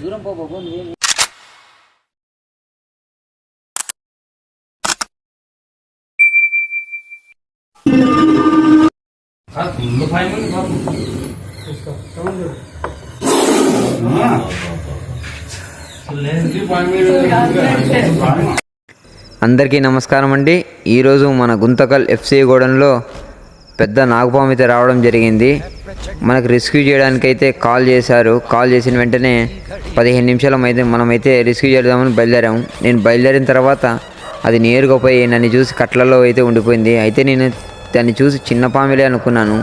దూరం పో బాబు అందరికీ నమస్కారం అండి. ఈరోజు మన గుంతకల్ ఎఫ్సి గూడెంలో పెద్ద నాగపాము అయితే రావడం జరిగింది. మనకు రెస్క్యూ చేయడానికైతే కాల్ చేశారు. కాల్ చేసిన వెంటనే పదిహేను నిమిషాలు అయితే మనమైతే రెస్క్యూ చేద్దామని బయలుదేరాము నేను బయలుదేరిన తర్వాత అది నేరుగా పోయి నన్ను చూసి కట్లలో అయితే ఉండిపోయింది. అయితే నేను దాన్ని చూసి చిన్న పాములే అనుకున్నాను.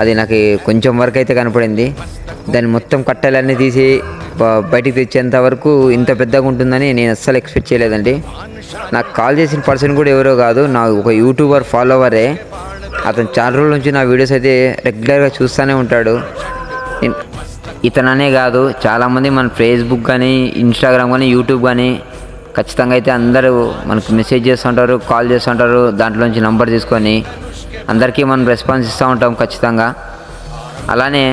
అది నాకు కొంచెం వరకు అయితే కనపడింది. దాన్ని మొత్తం కట్టెలన్నీ తీసి బయటికి తెచ్చేంత వరకు ఇంత పెద్దగా ఉంటుందని నేను అస్సలు ఎక్స్పెక్ట్ చేయలేదండి. నాకు కాల్ చేసిన పర్సన్ కూడా ఎవరో కాదు. నా ఒక యూట్యూబర్ ఫాలోవరే. అతను చాలా రోజుల నుంచి నా వీడియోస్ అయితే రెగ్యులర్గా చూస్తూనే ఉంటాడు. ఇతననే కాదు చాలామంది మన ఫేస్బుక్ కానీ ఇన్స్టాగ్రామ్ కానీ యూట్యూబ్ కానీ ఖచ్చితంగా అయితే అందరూ మనకు మెసేజ్ చేస్తుంటారు కాల్ చేస్తుంటారు దాంట్లోంచి నంబర్ తీసుకొని అందరికీ మనం రెస్పాన్స్ ఇస్తూ ఉంటాం ఖచ్చితంగా. అలానే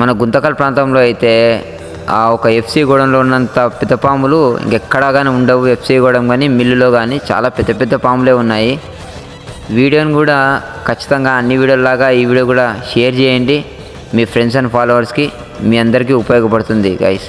మన గుంతకల్ ప్రాంతంలో అయితే ఆ ఒక ఎఫ్సి గూడెంలో ఉన్నంత పెద్ద పాములు ఇంకెక్కడా కానీ ఉండవు. ఎఫ్సి గూడెం కానీ మిల్లులో కానీ చాలా పెద్ద పెద్ద పాములే ఉన్నాయి. వీడియోని కూడా ఖచ్చితంగా అన్ని వీడియోలాగా ఈ వీడియో కూడా షేర్ చేయండి. మీ ఫ్రెండ్స్ అండ్ ఫాలోవర్స్కి మీ అందరికీ ఉపయోగపడుతుంది గైస్